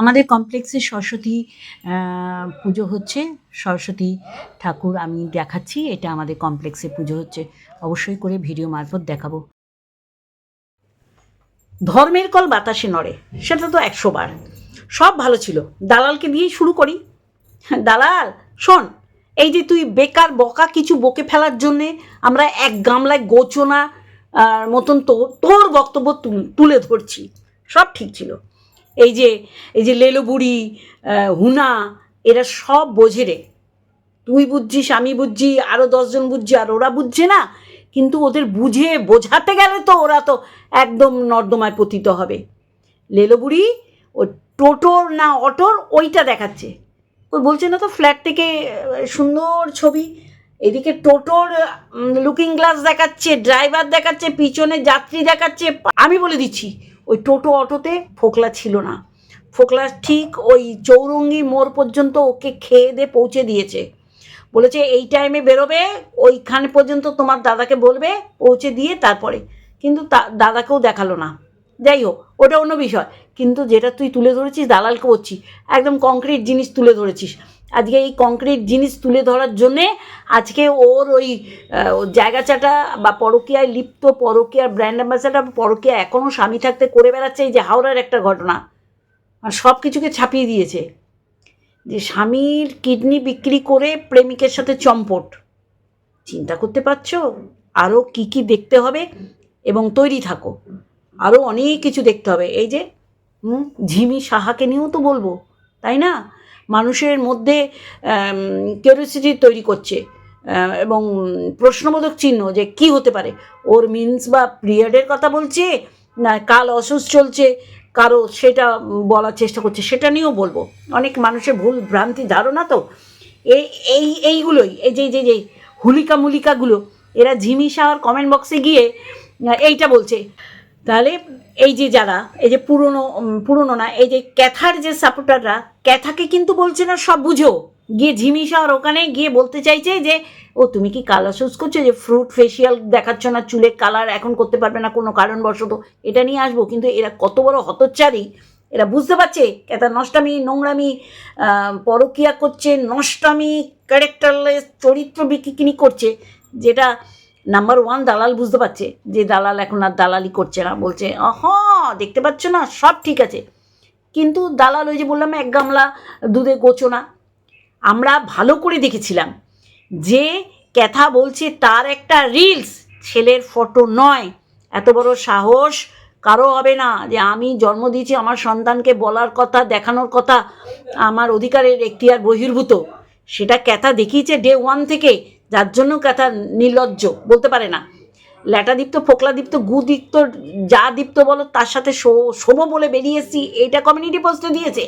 আমাদের কমপ্লেক্সে সরস্বতী পুজো হচ্ছে। সরস্বতী ঠাকুর আমি দেখাচ্ছি, এটা আমাদের কমপ্লেক্সে পুজো হচ্ছে। অবশ্যই করে ভিডিও মারফত দেখাবো। ধর্মের কল বাতাসে নড়ে, সেটা তো একশো বার। সব ভালো ছিল। দালালকে দিয়েই শুরু করি। দালাল, শোন, এই যে তুই বেকার বকা কিছু বকে ফেলার জন্যে আমরা এক গামলায় গোচনা মতন তোর তোর বক্তব্য তুলে ধরছি। সব ঠিক ছিল। এই যে এই যে লেলো বুড়ি হুনা, এরা সব বোঝে রে। তুই বুঝছিস আমি বুঝছি আরও দশজন বুঝছি, আর ওরা বুঝছে না, কিন্তু ওদের বুঝে, বোঝাতে গেলে তো ওরা তো একদম নর্দমায় পতিত হবে। লেলো বুড়ি ও টোটোর না অটোর, ওইটা দেখাচ্ছে। ওই বলছে, না তো ফ্ল্যাট থেকে সুন্দর ছবি। এদিকে টোটোর লুকিং গ্লাস দেখাচ্ছে ড্রাইভার দেখাচ্ছে, পিছনে যাত্রী দেখাচ্ছে। আমি বলে দিচ্ছি ওই টোটো অটোতে ফোকলা ছিল না। ফোকলা ঠিক ওই চৌরঙ্গি মোড় পর্যন্ত ওকে খেয়ে দিয়ে পৌঁছে দিয়েছে। বলেছে, এই টাইমে বেরোবে, ওইখানে পর্যন্ত তোমার দাদাকে বলবে, পৌঁছে দিয়ে তারপরে। কিন্তু তা- দাদাকেও দেখাল না। যাই হোক, ওটা অন্য বিষয়। কিন্তু যেটা তুই তুলে ধরেছিস, দালালকে বলছি, একদম কংক্রিট জিনিস তুলে ধরেছিস। আজকে এই কংক্রিট জিনিস তুলে ধরার জন্যে আজকে ওর ওই জায়গা চাটা বা পরকীয়ায় লিপ্ত, পরকীয়ার ব্র্যান্ড অ্যাম্বাসাডার পরকীয়া এখনও স্বামী থাকতে করে বেড়াচ্ছে, এই যে হাওড়ার একটা ঘটনা। আর সব কিছুকে ছাপিয়ে দিয়েছে। যে স্বামীর কিডনি বিক্রি করে প্রেমিকের সাথে চম্পট। চিন্তা করতে পারছ? আরও কি কি দেখতে হবে এবং তৈরি থাকো। আরও অনেক কিছু দেখতে হবে। এই যে ঝিমি সাহাকে নিয়েও তো বলব, তাই না? মানুষের মধ্যে কিউরিয়াসিটি তৈরি করছে এবং প্রশ্নবোধক চিহ্ন যে কি হতে পারে। ওর মিন্স বা পিরিয়ডের কথা বলছে, না, কাল অসুস্থ চলছে, কারও সেটা বলার চেষ্টা করছে, সেটা নিয়েও বলব। অনেক মানুষের ভুল ভ্রান্তি ধারণা তো। এই এই, এইগুলোই, এই যে যে যে হুলিকা মুলিকাগুলো এরা ঝিমি শাহর কমেন্ট বক্সে গিয়ে, এইটা বলছে তাহলে এই যে যারা, এই যে পুরনো পুরনো না, এই যে ক্যাথার যে সাপোর্টাররা ক্যাথাকে কিন্তু বলছে না, সব বুঝো। গিয়ে ঝিমি শাহর ওখানে গিয়ে বলতে চাইছে যে, ও, তুমি কি কালার সুজ করছ? যে ফ্রুট ফেসিয়াল দেখাচ্ছ না চুলের কালার এখন করতে পারবে না কোনো কারণবশত। এটা নিয়ে আসব। কিন্তু এরা কত বড় হতচ্চারী এরা বুঝতে পারছে? কেতা নষ্টামি, নোংরামি পরকিয়া করছে, নষ্টামি ক্যারেক্টারলেস চরিত্র বিক্রি করছে, যেটা নাম্বার ওয়ান দালাল বুঝতে পারছে যে দালাল এখন আর দালালি করছে না। বলছে অহ দেখতে পাচ্ছ না? সব ঠিক আছে। কিন্তু দালাল ওই যে বললাম, এক গামলা দুধে গোচো না। আমরা ভালো করে দেখেছিলাম যে ক্যাথা বলছে, তার একটা রিলস ছেলের ফটো নয়। এত বড় সাহস কারও হবে না যে আমি জন্ম দিয়েছি, আমার সন্তানকে বলার কথা, দেখানোর কথা, আমার অধিকারের এখতিয়ার বহির্ভূত। সেটা ক্যাথা দেখিয়েছে ডে ওয়ান থেকে। যার জন্য ক্যাথা নির্লজ্জ, বলতে পারে না। ল্যাটাদীপ্ত, ফোকলাদীপ্ত, গুদীপ্ত যা দীপ্ত বলো, তার সাথে শোভ বলে বেরিয়ে এসেছি এইটা কমিউনিটি পোস্টে দিয়েছে।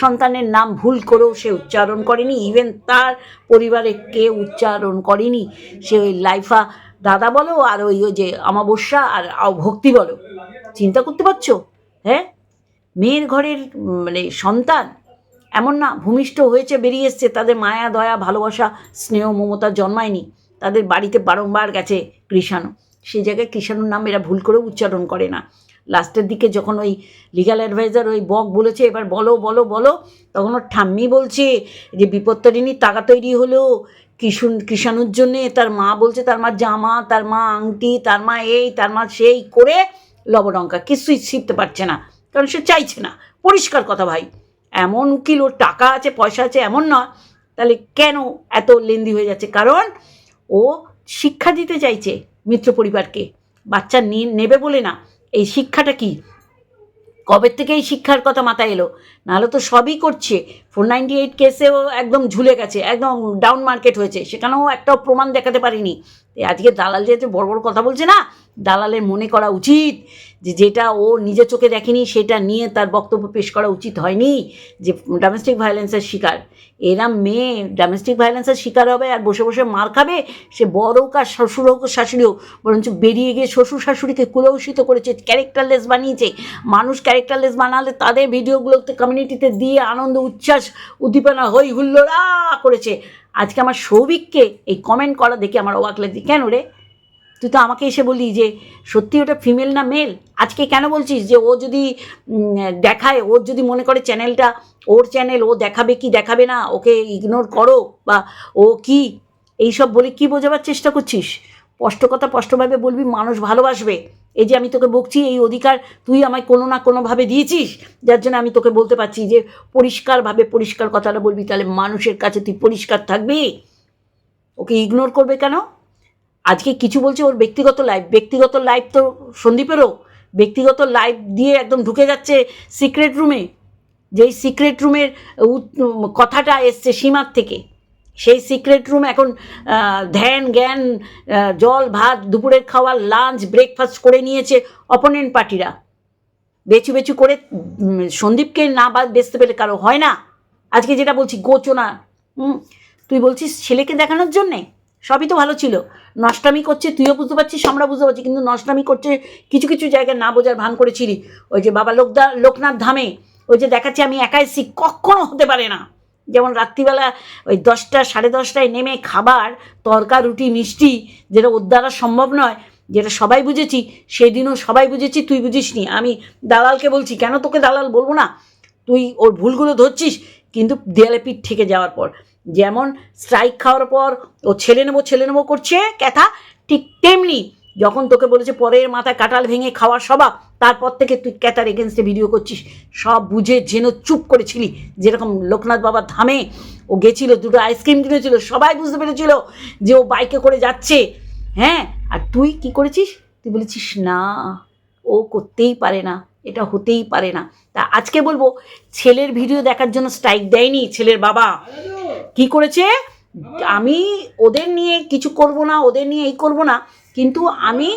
সন্তানের নাম ভুল করেও সে উচ্চারণ করেনি ইভেন তার পরিবারে কে উচ্চারণ করেনি। সে ওই লাইফা দাদা বলো, আর ওই ওই যে অমাবস্যা আর ভক্তি বলো। চিন্তা করতে পারছ? হ্যাঁ? মেয়ের ঘরের মানে সন্তান এমন না, ভূমিষ্ঠ হয়েছে, বেরিয়ে এসছে। তাদের মায়া, দয়া, ভালোবাসা, স্নেহ, মমতা জন্মায়নি। তাদের বাড়িতে বারংবার গেছে কৃষাণু। সেই জায়গায় কৃষাণুর নাম এরা ভুল করেও উচ্চারণ করে না। লাস্টের দিকে যখন ওই লিগাল অ্যাডভাইজার ওই বক বলেছে, এবার বলো বলো বলো, তখন ওর ঠাম্মি বলছে যে, বিপত্তারিণী টাকা তৈরি হলো। কৃষণ, কৃষাণুর জন্যে তার মা বলছে, তার মা জামা, তার মা আংটি, তার মা এই, তার মা সেই করে লবডঙ্কা কিছুই ছিপতে পারছে না। কারণ সে চাইছে না। পরিষ্কার কথা ভাই। এমন উকিল ওর টাকা আছে, পয়সা আছে, এমন নয়। তাহলে কেন এত লেন্দি হয়ে যাচ্ছে? কারণ ও শিক্ষা দিতে চাইছে মিত্র পরিবারকে। বাচ্চা নেবে বলে না। এই শিক্ষাটা কি? কবে থেকে এই শিক্ষার কথা মাথায় এলো? নাহলে তো সবই করছে। ফোর নাইনটি এইট কেসেও একদম ঝুলে গেছে, একদম ডাউন মার্কেট হয়েছে। সেখানেও একটাও প্রমাণ দেখাতে পারিনি। আজকে দালাল যে বড় বড় কথা বলছে না, দালালের মনে করা উচিত যে যেটা ও নিজে চোখে দেখেনি, সেটা নিয়ে তার বক্তব্য পেশ করা উচিত হয়নি যে ডোমেস্টিক ভায়োলেন্সের শিকার। এরা মেয়ে ডোমেস্টিক ভায়োলেন্সের শিকার হবে আর বসে বসে মার খাবে, সে বড় হোক আর শ্বশুর হোক, শাশুড়ি হোক, বরঞ্চ বেরিয়ে গিয়ে শ্বশুর শাশুড়িকে কুলৌষিত করেছে ক্যারেক্টারলেস বানিয়েছে। মানুষ ক্যারেক্টারলেস বানালে তাদের ভিডিওগুলোতে কমিউনিটিতে দিয়ে আনন্দ, উচ্ছ্বাস উদ্দীপনা হই হুল্লোড়া করেছে। আজকে আমার সৌভিককে এই কমেন্ট করা দেখে আমার অবাক লাগছে। কেন রে? তুই তো আমাকে এসে বলি যে, সত্যি ওটা ফিমেল না মেল আজকে কেন বলছিস যে, ও যদি দেখায় ওর যদি মনে করে চ্যানেলটা ওর চ্যানেল ও দেখাবে কি দেখাবে না, ওকে ইগনোর করো বা ও কি? এইসব বলে কি বোঝাবার চেষ্টা করছিস? স্পষ্ট কথা স্পষ্টভাবে বলবি, মানুষ ভালোবাসবে। এই যে আমি তোকে বকছি, এই অধিকার তুই আমায় কোনো না কোনোভাবে দিয়েছিস? যার জন্য আমি তোকে বলতে পারছি যে পরিষ্কারভাবে পরিষ্কার কথাটা বলবি, তাহলে মানুষের কাছে তুই পরিষ্কার থাকবি? ওকে ইগনোর করবে কেন? আজকে কিছু বলছে ওর ব্যক্তিগত লাইফ ব্যক্তিগত লাইফ তো সন্দীপেরও। ব্যক্তিগত লাইফ দিয়ে একদম ঢুকে যাচ্ছে সিক্রেট রুমে যেই সিক্রেট রুমের কথাটা এসছে সীমার থেকে। সেই সিক্রেট রুম এখন ধ্যান, জ্ঞান জল, ভাত, দুপুরের খাওয়া লাঞ্চ ব্রেকফাস্ট করে নিয়েছে অপোনেন্ট পার্টিরা। বেচু বেচু করে সন্দীপকে না বেচতে পেলে কারও হয় না। আজকে যেটা বলছি, গোচনা। তুই বলছিস ছেলেকে দেখানোর জন্যে? সবই তো ভালো ছিল। নষ্টামি করছে, তুইও বুঝতে পারছিস আমরা বুঝতে পারছি, কিন্তু নষ্টামি করছে, কিছু কিছু জায়গায় না বোঝার ভান করেছিলি। ওই যে বাবা লোকদা লোকনাথ ধামে, ওই যে দেখাচ্ছে, আমি একাই শিখ, কখনো হতে পারে না। যেমন রাত্রিবেলা ওই দশটা, সাড়ে দশটায় নেমে খাবার, তরকা, রুটি, মিষ্টি, যেটা ওর দ্বারা সম্ভব নয়, যেটা সবাই বুঝেছি, সেদিনও সবাই বুঝেছি, তুই বুঝিসনি। আমি দালালকে বলছি, কেন তোকে দালাল বলব না? তুই ওর ভুলগুলো ধরছিস, কিন্তু দেয়ালে পিঠ থেকে যাওয়ার পর। যেমন স্ট্রাইক খাওয়ার পর ও ছেলে নেব ছেলে নেব করছে, ক্যাথা, ঠিক তেমনি যখন তোকে বলেছে পরের মাথায় কাটাল ভেঙে খাওয়ার স্বভাব তারপর থেকে তুই ক্যাটার এগেনস্টে ভিডিও করছিস। সব বুঝে যেন চুপ করেছিলি। যেরকম লোকনাথ বাবার ধামে ও গেছিল, দুটো আইসক্রিম কিনেছিল, সবাই বুঝতে পেরেছিল যে ও বাইকে করে যাচ্ছে। হ্যাঁ আর তুই কি করেছিস? তুই বলেছিস, না, ও করতেই পারে না, এটা হতেই পারে না। তা আজকে বলব, ছেলের ভিডিও দেখার জন্য স্ট্রাইক দেয়নি ছেলের বাবা। কি করেছে? আমি ওদের নিয়ে কিছু করব না, ওদের নিয়ে এই করব না, কিন্তু আমি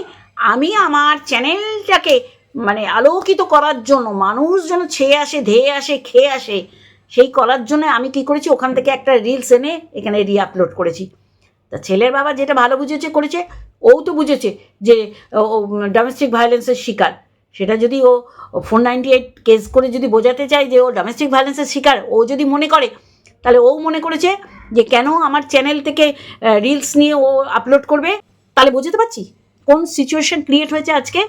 আমি আমার চ্যানেলটাকে মানে আলোকিত করার জন্য, মানুষ যেন ছেয়ে আসে, ধেয়ে আসে, খেয়ে আসে, সেই করার জন্য আমি কি করেছি? ওখান থেকে একটা রিলস এনে এখানে রি আপলোড করেছি। তা ছেলের বাবা যেটা ভালো বুঝেছে, করেছে। ও তো বুঝেছে যে, ও ডোমেস্টিক ভায়োলেন্সের শিকার। সেটা যদি ও ফোর নাইনটি এইট কেস করে যদি বোঝাতে চায় যে ও ডোমেস্টিক ভায়োলেন্সের শিকার, ও যদি মনে করে, তাহলে ও মনে করেছে যে কেন আমার চ্যানেল থেকে রিলস নিয়ে ও আপলোড করবে? তাহলে বুঝতে পারছি? কোন সিচুয়েশন ক্রিয়েট হয়েছে আজকে?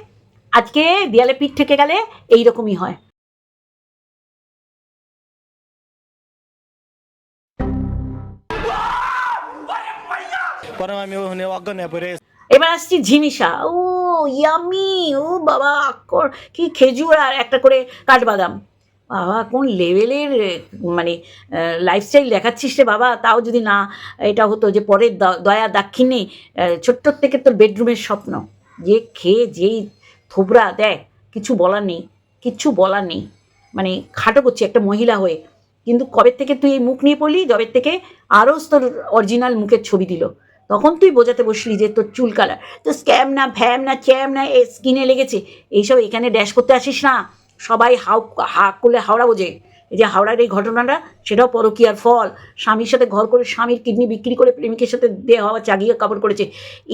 আজকে দেয়ালে পিঠ থেকে গেলে এই রকমই হয়। এবার আসছি ঝিমিশা। ও, ইয়ামি, ও বাবা কি খেজুর আর একটা করে কাঠবাদাম। বাবা, কোন লেভেলের মানে লাইফস্টাইল দেখাচ্ছিস রে বাবা? তাও যদি না, এটা হতো যে পরের দয়া দাক্ষিণে ছোট্ট থেকে তোর বেডরুমের স্বপ্ন। যে খেয়ে, যেই থোবরা দেখ, কিছু বলার নেই কিচ্ছু বলার নেই। মানে খাটো করছি একটা মহিলা হয়ে। কিন্তু কবে থেকে তুই এই মুখ নিয়ে পড়লি? জবের থেকে আরও তোর অরিজিনাল মুখের ছবি দিল। তখন তুই বোঝাতে বসলি যে তোর চুল কালার তো স্ক্যাম না, ভ্যাম না, চ্যাম না এ স্কিনে লেগেছে। এইসব এখানে ড্যাশ করতে আসিস না। সবাই হাউ হা করলে হাওড়া বোঝে। এই যে হাওড়ার এই ঘটনাটা, সেটাও পরকীয়ার ফল। স্বামীর সাথে ঘর করে স্বামীর কিডনি বিক্রি করে প্রেমিকের সাথে দেহ হওয়া চাগিয়ে কাপড় করেছে।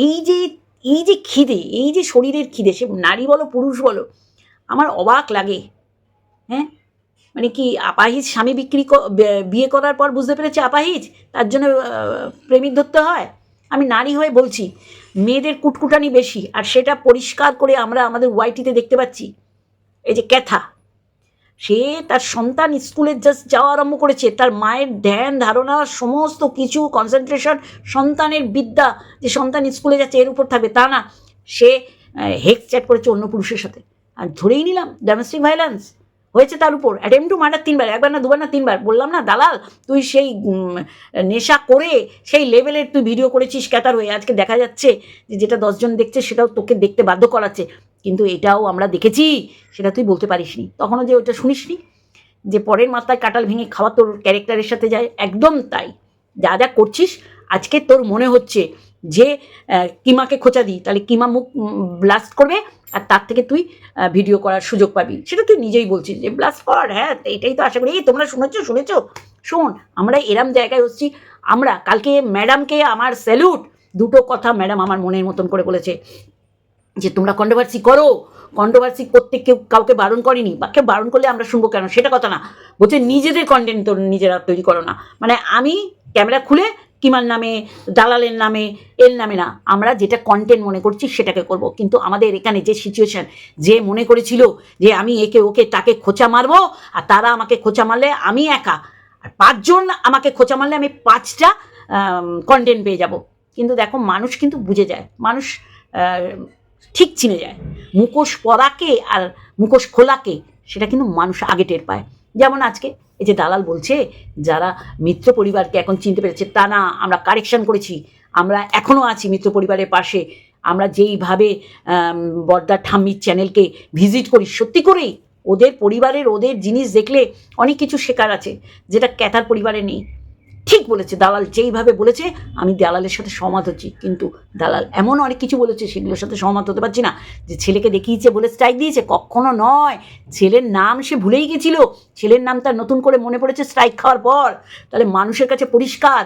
এই যে এই যে খিদে, এই যে শরীরের খিদে, সে নারী বলো, পুরুষ বলো, আমার অবাক লাগে। হ্যাঁ? মানে কি আপাহিজ স্বামী বিক্রি বিয়ে করার পর বুঝতে পেরেছে আপাহিজ? তার জন্য প্রেমিক ধরতে হয়? আমি নারী হয়ে বলছি, মেয়েদের কুটকুটানি বেশি, আর সেটা পরিষ্কার করে আমরা আমাদের ওয়াইটিতে দেখতে পাচ্ছি। এই যে ক্যাথা। সে তার সন্তান স্কুলে জাস্ট যাওয়া আরম্ভ করেছে। তার মায়ের ধ্যান, ধারণা, সমস্ত কিছু কনসেন্ট্রেশন সন্তানের বিদ্যা যে সন্তান স্কুলে যাচ্ছে, এর উপর থাকবে, তা না। সে হেক্স চ্যাট করেছে অন্য পুরুষের সাথে। আর ধরেই নিলাম ডোমেস্টিক ভায়োলেন্স হয়েছে তার উপর। অ্যাটেম্প টু মার্ডার তিনবার, একবার না দুবার না তিনবার। বললাম না, দালাল, তুই সেই নেশা করে সেই লেভেলের তুই ভিডিও করেছিস ক্যাতার হয়ে। আজকে দেখা যাচ্ছে যে যেটা দশজন দেখছে, সেটাও তোকে দেখতে বাধ্য করাচ্ছে। কিন্তু এটাও আমরা দেখেছি, সেটা তুই বলতে পারিসনি। তখনও যে ওটা শুনিসনি, যে পরের মাত্রায় কাটাল ভেঙে খাওয়া তোর ক্যারেক্টারের সাথে যায়, একদম তাই। যা যা করছিস, আজকে তোর মনে হচ্ছে যে কিমাকে খোঁচা দিই, তাহলে কিমা মুখ ব্লাস্ট করবে, আর তার থেকে তুই ভিডিও করার সুযোগ পাবি। সেটা তুই নিজেই বলছিস যে ব্লাস্ট কর হ্যাঁ এটাই তো আশা করি। এই তোমরা শুনেছো শুনেছো? শোন, আমরা এরম জায়গায় হচ্ছি আমরা কালকে ম্যাডামকে আমার স্যালুট দুটো কথা ম্যাডাম আমার মনের মতন করে বলেছে। যে তোমরা কন্ট্রোভার্সি করো। কন্ট্রোভার্সি করতে কেউ কাউকে বারণ করেনি, বা কেউ বারণ করলে আমরা শুনব কেন? সেটা কথা না। বলছে, নিজেদের কন্টেন্ট তো নিজেরা তৈরি করো না। মানে আমি ক্যামেরা খুলে কিমার নামে, দালালের নামে, এর নামে না, আমরা যেটা কন্টেন্ট মনে করছি সেটাকে করব। কিন্তু আমাদের এখানে যে সিচুয়েশন যে মনে করেছিল যে আমি একে ওকে তাকে খোঁচা মারবো, আর তারা আমাকে খোঁচা মারলে আমি একা, আর পাঁচজন আমাকে খোঁচা মারলে আমি পাঁচটা কন্টেন্ট পেয়ে যাব। কিন্তু দেখো, মানুষ কিন্তু বুঝে যায়। মানুষ ঠিক চিনে যায়। মুখোশ পরাকে আর মুখোশ খোলাকে সেটা কিন্তু মানুষ আগে টের পায়। যেমন আজকে এই যে দালাল বলছে, যারা মিত্র পরিবারকে এখন চিনতে পেরেছে, তা না, আমরা কারেকশন করেছি, আমরা এখনও আছি মিত্র পরিবারের পাশে, আমরা যেইভাবে বর্দার ঠাম্মির চ্যানেলকে ভিজিট করি, সত্যি করেই, ওদের পরিবারের ওদের জিনিস দেখলে অনেক কিছু শেখার আছে, যেটা ক্যাথার পরিবারে নেই। ঠিক বলেছে, দালাল যেইভাবে বলেছে, আমি দালালের সাথে সহমত হচ্ছি। কিন্তু দালাল এমন অনেক কিছু বলেছে, সেগুলোর সাথে সহমত হতে পারছি না। যে ছেলেকে দেখিয়েছে, বলে স্ট্রাইক দিয়েছে, কখনো নয়। ছেলের নাম সে ভুলেই গেছিল। ছেলের নাম তার নতুন করে মনে পড়েছে স্ট্রাইক খাওয়ার পর। তাহলে মানুষের কাছে পরিষ্কার।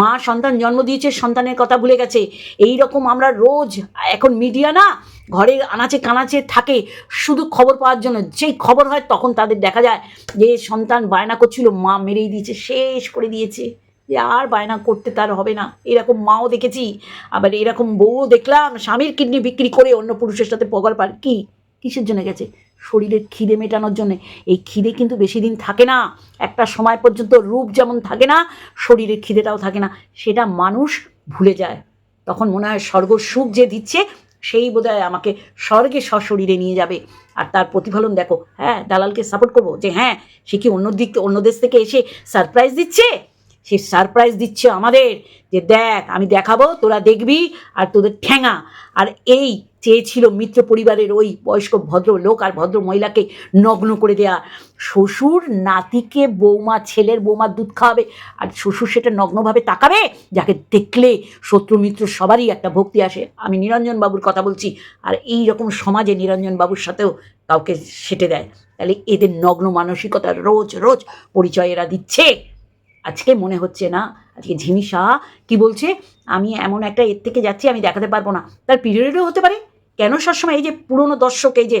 মা সন্তান জন্ম দিয়েছে, সন্তানের কথা ভুলে গেছে। এই রকম আমরা রোজ, এখন মিডিয়া না ঘরের আনাচে কানাচে থাকে, শুধু খবর পাওয়ার জন্য। যেই খবর হয় তখন তাদের দেখা যায় যে সন্তান বায়না করছিল, মা মেরেই দিয়েছে, শেষ করে দিয়েছে। যে আর বায়না করতে তার হবে না। এরকম মাও দেখেছি, আবার এরকম বউও দেখলাম, স্বামীর কিডনি বিক্রি করে অন্য পুরুষের সাথে পগল পার কি? কিসের জন্য গেছে? শরীরের খিদে মেটানোর জন্য। এই খিদে কিন্তু বেশি দিন থাকে না। একটা সময় পর্যন্ত রূপ যেমন থাকে না, শরীরের খিদেটাও থাকে না। সেটা মানুষ ভুলে যায়। তখন মনে হয় স্বর্গ সুখ যে দিচ্ছে সেই বোধহয় আমাকে স্বর্গে সশরীরে নিয়ে যাবে। আর তার প্রতিফলন দেখো হ্যাঁ দালালকে সাপোর্ট করব যে হ্যাঁ সে কি অন্য দিক অন্য দেশ থেকে এসে সারপ্রাইজ দিচ্ছে? সে সারপ্রাইজ দিচ্ছে আমাদের যে, দেখ, আমি দেখাবো, তোরা দেখবি, আর তোদের ঠ্যাঙা। আর এই চেয়েছিল মিত্র পরিবারের ওই বয়স্ক ভদ্র লোক আর ভদ্র মহিলাকে নগ্ন করে দেয়া। শ্বশুর নাতিকে বৌমা, ছেলের বৌমার দুধ খাওয়াবে আর শ্বশুর সেটা নগ্নভাবে তাকাবে, যাকে দেখলে শত্রু মিত্র সবারই একটা ভক্তি আসে। আমি নিরঞ্জন বাবুর কথা বলছি আর এই রকম সমাজে নিরঞ্জন বাবুর সাথেও কাউকে সেটে দেয়। তাহলে এদের নগ্ন মানসিকতা রোজ রোজ পরিচয় এরা দিচ্ছে। আজকে মনে হচ্ছে না, আজকে ঝিমি শাহ কি বলছে, আমি এমন একটা এর থেকে যাচ্ছি, আমি দেখাতে পারব না। তার পিরিয়ডও হতে পারে। কেন সবসময় এই যে পুরনো দর্শক, এই যে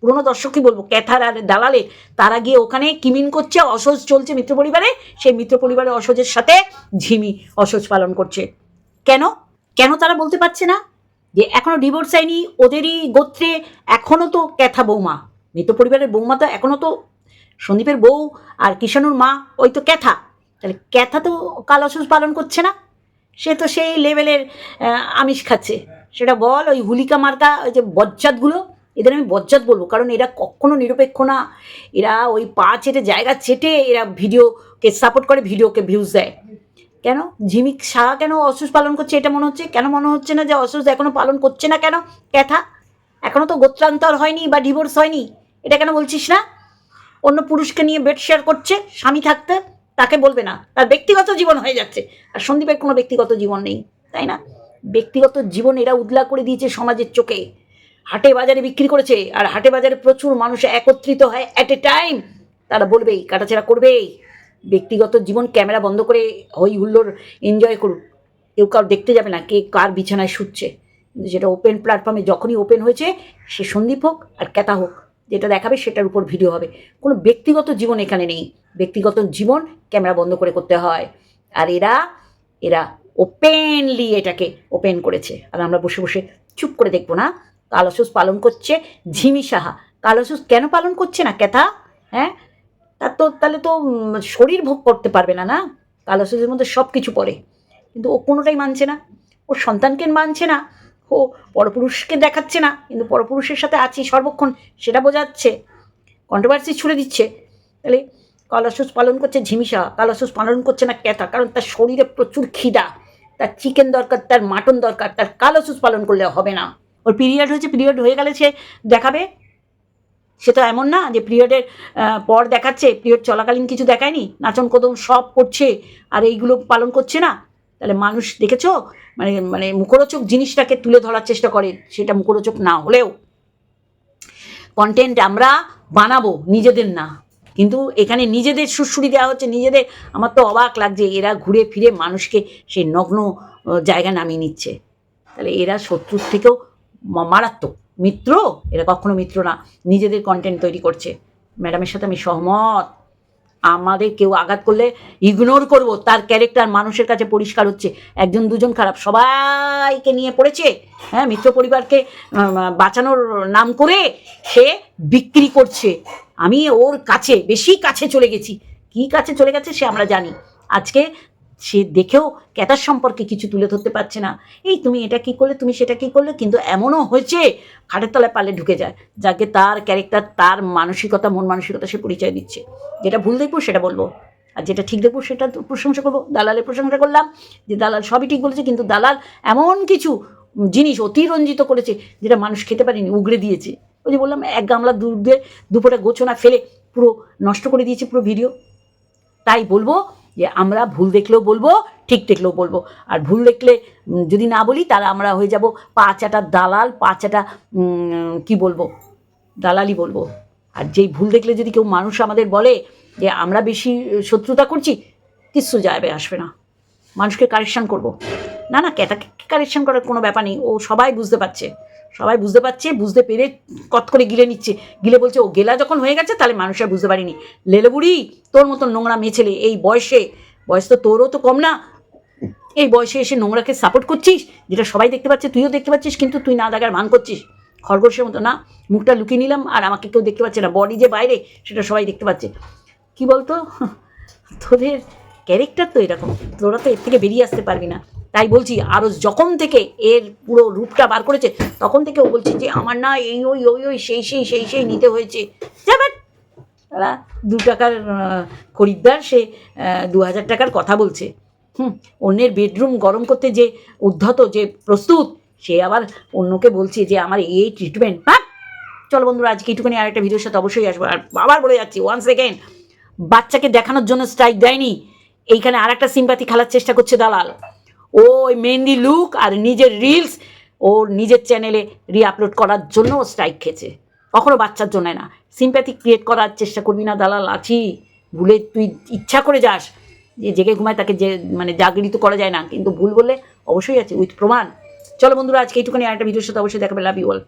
পুরনো দর্শক কি বলব, ক্যাথার আর দালালে তারা গিয়ে ওখানে কিমিন করছে অসহজ চলছে মিত্র পরিবারে, সেই মিত্র পরিবারের অসহজের সাথে ঝিমি অসহজ পালন করছে। কেন? কেন তারা বলতে পারছে না? যে এখনও ডিভোর্স হয়নি, ওদেরই গোত্রে এখনও তো ক্যাথা বৌমা, মিত্র পরিবারের বৌমা তো এখনও তো সন্দীপের বউ আর কিষাণুর মা, ওই তো ক্যাথা। তাহলে ক্যাথা তো কাল অসুস পালন করছে না? সে তো সেই লেভেলের আমিষ খাচ্ছে। সেটা বল, ওই হুলিকা মার্কা, ওই যে বজ্জাতগুলো, এদের আমি বজ্জাত বলব, কারণ এরা কখনো নিরপেক্ষ না। এরা ওই পা চেটে, জায়গা চেটে এরা ভিডিওকে সাপোর্ট করে, ভিডিওকে ভিউজ দেয়। কেন? ঝিমিক শাহ কেন অসুস পালন করছে, এটা মনে হচ্ছে? কেন মনে হচ্ছে না যে অসুস এখনও পালন করছে না কেন? ক্যাথা, এখনও তো গোত্রান্তর হয়নি বা ডিভোর্স হয়নি। এটা কেন বলছিস না? অন্য পুরুষকে নিয়ে বেড শেয়ার করছে, স্বামী থাকতে, তাকে বলবে না। তার ব্যক্তিগত জীবন হয়ে যাচ্ছে। আর সন্দীপের কোনো ব্যক্তিগত জীবন নেই, তাই না? ব্যক্তিগত জীবন এরা উদলা করে দিয়েছে সমাজের চোখে। হাটে বাজারে বিক্রি করেছে আর হাটে বাজারে প্রচুর মানুষ একত্রিত হয় অ্যাট এ টাইম তারা বলবেই, কাটাছেড়া করবেই। ব্যক্তিগত জীবন ক্যামেরা বন্ধ করে হই হুল্লোর এনজয় করুক। কেউ কাউ দেখতে যাবে না, কে কার বিছানায় শুচ্ছে। কিন্তু যেটা ওপেন প্ল্যাটফর্মে যখনই ওপেন হয়েছে, সে সন্দীপ হোক আর ক্যাতা হোক, যেটা দেখাবে সেটার উপর ভিডিও হবে। কোনো ব্যক্তিগত জীবন এখানে নেই। ব্যক্তিগত জীবন ক্যামেরা বন্ধ করে করতে হয়। আর এরা এরা ওপেনলি এটাকে ওপেন করেছে। আর আমরা বসে বসে চুপ করে দেখব না। কালসুস পালন করছে ঝিমি সাহা। কালসুস কেন পালন করছে না, ক্যাথা? হ্যাঁ? তার তো তাহলে তো শরীর ভোগ করতে পারবে না না? কালসুসের মধ্যে সব কিছু পড়ে। কিন্তু ও কোনোটাই মানছে না। ওর সন্তানকে মানছে না। ও পরপুরুষকে দেখাচ্ছে না। কিন্তু পরপুরুষের সাথে আছি সর্বক্ষণ, সেটা বোঝাচ্ছে। কন্ট্রোভার্সি ছুড়ে দিচ্ছে। তাহলে কালাসুস পালন করছে ঝিমিসা, কালাসুস পালন করছে না ক্যাথা, কারণ তার শরীরে প্রচুর খিদা, তার চিকেন দরকার, তার মাটন দরকার, তার কালাসুস পালন করলে হবে না। ওর পিরিয়ড হয়েছে পিরিয়ড হয়ে গেলে সে দেখাবে। সে তো এমন না যে পিরিয়ডের পর দেখাচ্ছে পিরিয়ড চলাকালীন কিছু দেখায়নি, নাচন কদম সব করছে, আর এইগুলো পালন করছে না। তাহলে মানুষ দেখেছ? মানে মানে মুখরোচক জিনিসটাকে তুলে ধরার চেষ্টা করে, সেটা মুখরোচক না হলেও। কন্টেন্ট আমরা বানাবো, নিজেদের না। কিন্তু এখানে নিজেদের সুরসুরি দেওয়া হচ্ছে, নিজেদের, আমার তো অবাক লাগছে, এরা ঘুরে ফিরে মানুষকে সেই নগ্ন জায়গা নামিয়ে নিচ্ছে। তাহলে এরা শত্রুর থেকেও মারাত্মক। মিত্র? এরা কখনো মিত্র না, নিজেদের কন্টেন্ট তৈরি করছে। ম্যাডামের সাথে আমি সহমত। আমাদের কেউ আঘাত করলে ইগনোর করব, তার ক্যারেক্টার মানুষের কাছে পরিষ্কার হচ্ছে। একজন, দুজন খারাপ, সবাইকে নিয়ে পড়েছে। হ্যাঁ মিত্র পরিবারকে বাঁচানোর নাম করে সে বিক্রি করছে। আমি ওর কাছে, বেশি কাছে চলে গেছি। কি কাছে চলে গেছে সে আমরা জানি। আজকে সে দেখেও ক্যাটার সম্পর্কে কিছু তুলে ধরতে পারছে না। এই তুমি এটা কি করলে, তুমি সেটা কি করলে? কিন্তু এমনও হয়েছে, খাটের তলায় পালে ঢুকে যায়, যাকে তার ক্যারেক্টার তার মানসিকতা, মন মানসিকতা সে পরিচয় দিচ্ছে। যেটা ভুল দেখব সেটা বলব। আর যেটা ঠিক দেখব সেটা প্রশংসা করব। দালালের প্রশংসা করলাম যে দালাল সবই ঠিক বলেছে, কিন্তু দালাল এমন কিছু জিনিস অতিরঞ্জিত করেছে যেটা মানুষ খেতে পারেনি, উগড়ে দিয়েছে। ওই যে বললাম, এক গামলা দুধ দুপুরে গোছনা ফেলে পুরো নষ্ট করে দিয়েছে পুরো ভিডিও। তাই বলব যে আমরা ভুল দেখলেও বলব, ঠিক দেখলেও বলব। আর ভুল দেখলে যদি না বলি, তাহলে আমরা হয়ে যাব পাঁচাটা দালাল পাঁচাটা কি বলব দালালই বলব। আর যেই ভুল দেখলে যদি কেউ মানুষ আমাদের বলে যে আমরা বেশি শত্রুতা করছি কিচ্ছু যাবে, আসবে না। মানুষকে কারেকশন করব। না না, ক্যাটাকে কারেকশন করার কোনো ব্যাপার নেই। ও সবাই বুঝতে পারছে। সবাই বুঝতে পারছে, বুঝতে পেরে কত করে গিলে নিচ্ছে। গিলে বলছে, ও গেলা যখন হয়ে গেছে, তাহলে মানুষ আর বুঝতে পারিনি। লেলেবুড়ি তোর মতন নোংরা মেয়ে ছেলে, এই বয়সে, বয়স তো তোরও তো কম না। এই বয়সে এসে নোংরাকে সাপোর্ট করছিস, যেটা সবাই দেখতে পাচ্ছে, তুইও দেখতে পাচ্ছিস, কিন্তু তুই না দেখার ভান করছিস। খরগোশের মতো না, মুখটা লুকিয়ে নিলাম, আর আমাকে কেউ দেখতে পাচ্ছে না। বডি যে বাইরে, সেটা সবাই দেখতে পাচ্ছে। কি বলতো? তোদের ক্যারেক্টার তো এরকম, তোরা তো এর থেকে বেরিয়ে আসতে পারবি না। তাই বলছি আরও যখন থেকে এর পুরো রূপটা বার করেছে, তখন থেকে ও বলছে যে, আমার না এই, ওই ওই ওই, সেই সেই সেই সেই নিতে হয়েছে। যাবেন দু টাকার খরিদ্দার, সে দু হাজার টাকার কথা বলছে। হুম, অন্যের বেডরুম গরম করতে যে উদ্ধত, যে প্রস্তুত, সে আবার অন্যকে বলছে যে, আমার এই ট্রিটমেন্ট হ্যাঁ চলো বন্ধুরা, আজকে এইটুকুনি আর একটা ভিডিওর সাথে অবশ্যই আসব। আর আবার বলে যাচ্ছি ওয়ান সেকেন্ড বাচ্চাকে দেখানোর জন্য স্ট্রাইক দেয়নি। এইখানে আর একটা সিম্পাথি খেলার চেষ্টা করছে দালাল। ওই মেহেন্দি লুক আর নিজের রিলস ওর নিজের চ্যানেলে রিআপলোড করার জন্য ও স্ট্রাইক খেয়েছে। কখনো বাচ্চার জন্য না। সিম্প্যাথি ক্রিয়েট করার চেষ্টা করবি না দালাল, আছি। ভুলে তুই ইচ্ছা করে যাস। যে জেগে ঘুমায় তাকে যে মানে জাগরিত করা যায় না। কিন্তু ভুল বললে অবশ্যই আছে উইথ প্রমাণ। চলো বন্ধুরা, আজকে এইটুকুনি। আরেকটা ভিডিওর সাথে অবশ্যই দেখাবে। Love you all